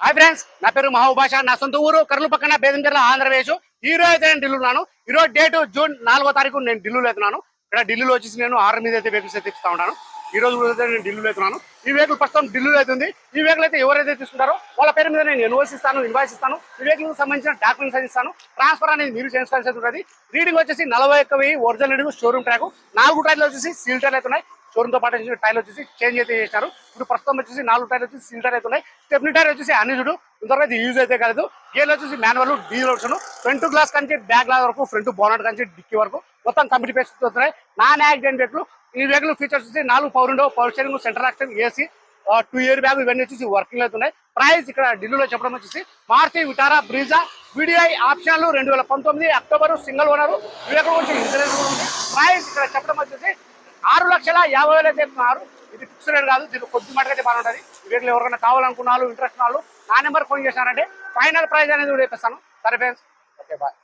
Hi friends నా పేరు మహబూబాష నా సొంత ఊరు కర్నూలు పక్కన బేదంచెర్ల ఆంధ్రప్రదేశ్. ఈ రోజు అయితే నేను ఢిల్లీలో ఉన్నాను. ఈ రోజు డేట్ జూన్ నాలుగో తారీఖు నేను ఢిల్లీలో అవుతున్నాను ఇక్కడ ఢిల్లీలో వచ్చేసి నేను ఆరు మీద అయితే వెహికల్స్ అయితే ఇస్తా ఉన్నాను ఈ రోజు కూడా అయితే నేను ఢిల్లీలో అవుతున్నాను ఈ వెహికల్ ప్రస్తుతం ఢిల్లీలో అవుతుంది ఈ వెహికల్ అయితే ఎవరైతే తీసుకుంటారో వాళ్ళ పేరు మీద నేను ఇన్వాయిస్ ఇస్తాను ఇన్వాయిస్ ఇస్తాను. ఈ వెహికల్ సంబంధించిన డాక్యుమెంట్స్ అది ఇస్తాను. ట్రాన్స్ఫర్ అనేది మీరు చేసుకోవాల్సి ఉంటుంది. రీడింగ్ వచ్చేసి నలభై ఒక్క వెయ్యి ఒరిజినల్ రీడింగ్ షోరూమ్ ట్రాక్ నాలుగు ట్రాక్లు వచ్చేసి సీల్ టైర్లు అవుతున్నాయి షోరూమ్తో పాటు వచ్చేసి టైర్లు వచ్చేసి చేంజ్ అయితే చేశారు. ఇప్పుడు ప్రస్తుతం వచ్చేసి నాలుగు టైర్లు వచ్చేసి సిల్ టైర్ అయితే ఉన్నాయి. స్టెప్ని టైర్ వచ్చేసి అన్ని చూడు ఇంతవరకు అయితే యూజ్ అయితే కాలేదు. గేర్లు వచ్చేసి manual diesel option front glass Kanchi back glass వరకు ఫ్రంట్ బోనట్ కంచి డిక్కీ వరకు. మొత్తం కంపెనీ పేస్ వస్తున్నాయి. నాన్ యాక్సిడెంట్ వెహికల్ ఈ వెహికల్ ఫీచర్స్ వచ్చేసి నాలుగు power window power steering center action AC two airbag ఇవన్నీ వచ్చేసి వర్కింగ్ అవుతున్నాయి ప్రైస్ ఇక్కడ ఢిల్లీలో చెప్పడం వచ్చేసి మారుతి విటారా బ్రీజా విడిఐ ఆప్షన్లు రెండు వేల పంతొమ్మిది అక్టోబర్ సింగిల్ ఓనర్. ఇవి వచ్చి ఇన్సూరెన్స్ ఉంది. ప్రైస్ ఇక్కడ చెప్పడం లక్షల యాభై వేలు అయితే చెప్తున్నారు ఇది ఫిక్స్ రేట్ కాదు దీనికి కొద్ది మటుకు బాగా ఉంటుంది. వీటిలో ఎవరికైనా కావాలనుకున్న వాళ్ళు ఇంట్రెస్ట్ వాళ్ళు నా నెంబర్ ఫోన్ చేశారంటే ఫైనల్ ప్రైస్ అనేది కూడా చెప్పేస్తాను. సరే ఫ్రెండ్స్ ఓకే బాయ్